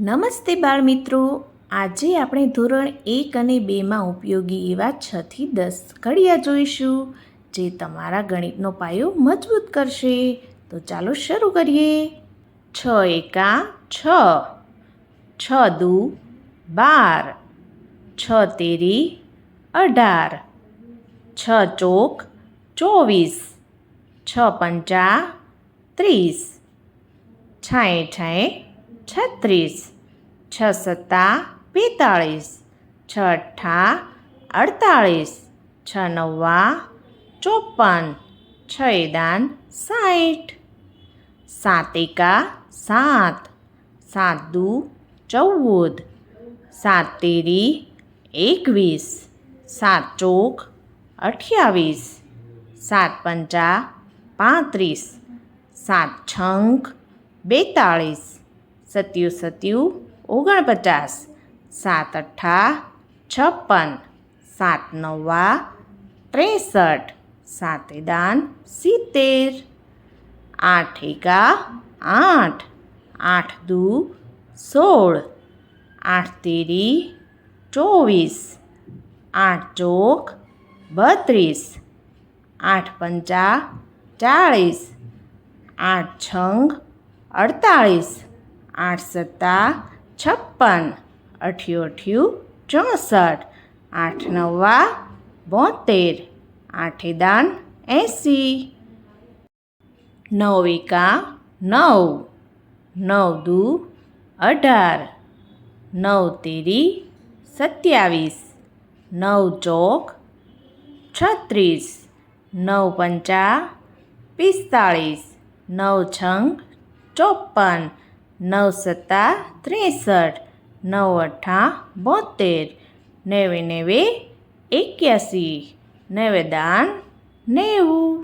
નમસ્તે બાળમિત્રો. આજે આપણે ધોરણ એક અને બેમાં ઉપયોગી એવા છથી દસ ઘડિયા જોઈશું, જે તમારા ગણિતનો પાયો મજબૂત કરશે. તો ચાલો શરૂ કરીએ. છ એકા છ. છ દુ બાર. છ તેરી અઢાર. છ ચોક ચોવીસ. છ પંચા ત્રીસ. છાંએ છાએ છત્રીસ છ સત્તા બેતાળીસ છ અઠ્ઠા અડતાળીસ છ નવ્વા ચોપન છ એદાન સાઠ સાત. એકા સાત સાત દુ ચૌદ. સાત તેરી એકવીસ. સાત ચોક અઠ્યાવીસ. સાત પંચા પાંત્રીસ. સાત છંક બેતાળીસ. સત્યુ સત્યુ ઓગણપચાસ, સાત અઠ્ઠા છપ્પન, સાત નવ્વા ત્રેસઠ, સાત દાન સિત્તેર, આઠ એકા આઠ આઠ દુ સોળ, આઠ તેરી ચોવીસ, આઠ ચોક બત્રીસ, આઠ પંચા ચાળીસ, આઠ છંગ અડતાળીસ. આઠ સત્તા છપ્પન અઠ્યું અઠ્યું ચોસઠ આઠ નવ્વા બોતેર આઠે દાન એંસી. નવ એકા નવ નવ દુ અઢાર નવ તેરી સત્યાવીસ નવ ચોક છત્રીસ નવ પંચા પિસ્તાળીસ નવ છંગ ચોપન નવ સત્તા ત્રેસઠ નવ અઠ્ઠા બોતેર નેવે નેવે એક્યાસી નેવે દાન નેવું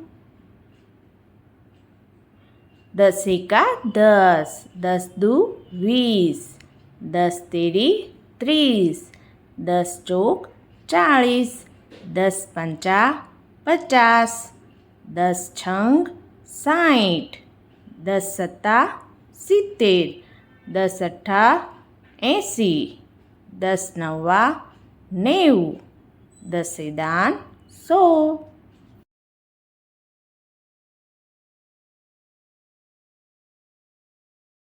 દસ એકા દસ દસ દુ વીસ દસ તેરી ત્રીસ દસ ચોક ચાળીસ દસ પંચા પચાસ દસ છંગ સાઠ દસ સત્તા સિત્તેર દસ અઠ્ઠા એંસી દસ નવ્વા નેવું દસે દાન સો.